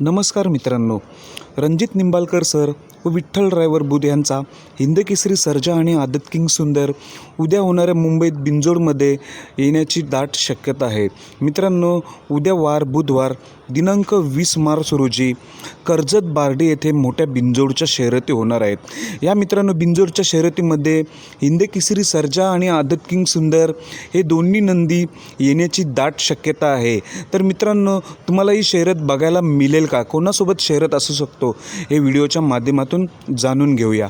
नमस्कार मित्रांनो. रणजित निंबाळकर सर व विठ्ठल ड्रायव्हर बुध यांचा हिंदकेसरी सर्जा आणि आदत किंग सुंदर उद्या होणाऱ्या मुंबईत बिंजोडमध्ये येण्याची दाट शक्यता आहे. मित्रांनो उद्या वार बुधवार दिनांक वीस मार्च रोजी कर्जत बार्डी येथे मोठ्या बिंजोडच्या शर्यती होणार आहेत. या मित्रांनो बिंजोडच्या शर्यतीमध्ये हिंदकेसरी सर्जा आणि आदत किंग सुंदर हे दोन्ही नंदी येण्याची दाट शक्यता आहे. तर मित्रांनो तुम्हाला ही शर्यत बघायला मिळेल का? कोणासोबत शर्यत असू शकतो? हे व्हिडिओच्या माध्यमातून जाणून घेऊया.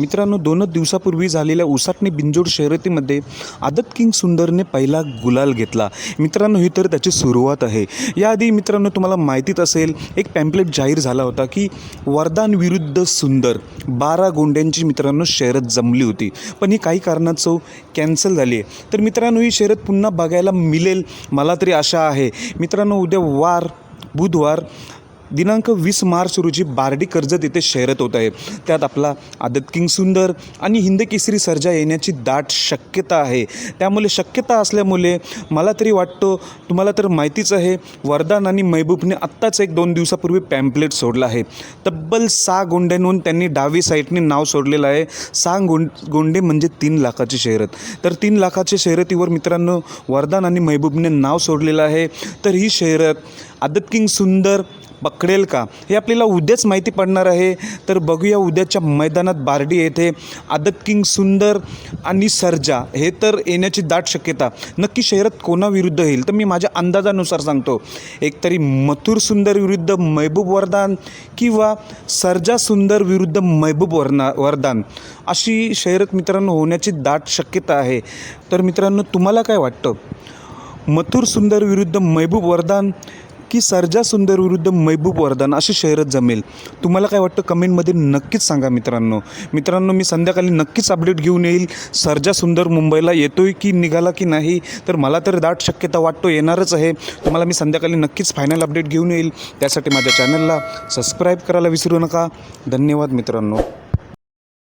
मित्रांनो दोनच दिवसापूर्वी झालेल्या उसाटणी बिंजोड शर्यतीमध्ये आदत किंग सुंदरने पहिला गुलाल घेतला. मित्रांनो ही तर त्याची सुरुवात आहे. याआधी मित्रांनो तुम्हाला माहितीच असेल एक पॅम्पलेट जाहीर झाला होता की वरदान विरुद्ध सुंदर बारा गोंड्यांची मित्रांनो शर्यत जमली होती. पण ही काही कारणास्तव कॅन्सल झाली आहे. तर मित्रांनो ही शर्यत पुन्हा बघायला मिळेल मला तरी आशा आहे. मित्रांनो उद्या वार बुधवार दिनांक वीस मार्च रोजी बार्डी कर्जत येथे शहरत होत आहे. त्यात आपला आदत किंग सुंदर आणि हिंद केसरी सर्जा येण्याची दाट शक्यता आहे. त्यामुळे शक्यता असल्यामुळे मला तरी वाटतं तुम्हाला तर माहितीच आहे वरदान आणि महबूबने आत्ताच एक दोन दिवसापूर्वी पॅम्पलेट सोडला आहे. तब्बल सहा गोंड्यांहून त्यांनी डावी साईडने नाव सोडलेलं आहे. सहा गोंड गोंडे म्हणजे तीन लाखाची शहरत. तर तीन लाखाच्या शहरतीवर मित्रांनो वरदान आणि महबूबने नाव सोडलेलं आहे. तर ही शहरत आदत किंग सुंदर पकडेल का? हे आपल्याला उद्याच माहिती पडणार आहे. तर बघूया उद्याच्या मैदानात बार्डी येथे आदत किंग सुंदर आणि सर्जा हे तर येण्याची दाट शक्यता. नक्की शहरात कोणाविरुद्ध येईल? तर मी माझ्या अंदाजानुसार सांगतो. एकतरी मथुर सुंदर विरुद्ध महबूब वरदान किंवा सर्जा सुंदर विरुद्ध महबूब वरना वरदान. अशी शहरत मित्रांनो होण्याची दाट शक्यता आहे. तर मित्रांनो तुम्हाला काय वाटतं? मथुर सुंदर विरुद्ध महबूब वरदान की सर्जा सुंदर विरुद्ध महबूब वरदान अशी शहरात जमेल. तुम्हाला काय वाटतं? कमेंटमध्ये नक्कीच सांगा मित्रांनो. मित्रांनो मी संध्याकाळी नक्कीच अपडेट घेऊन येईल. सर्जा सुंदर मुंबईला येतोय की निघाला की नाही? तर मला तर दाट शक्यता वाटतो येणारच आहे. तुम्हाला मी संध्याकाळी नक्कीच फायनल अपडेट घेऊन येईल. त्यासाठी माझ्या चॅनलला सबस्क्राईब करायला विसरू नका. धन्यवाद मित्रांनो.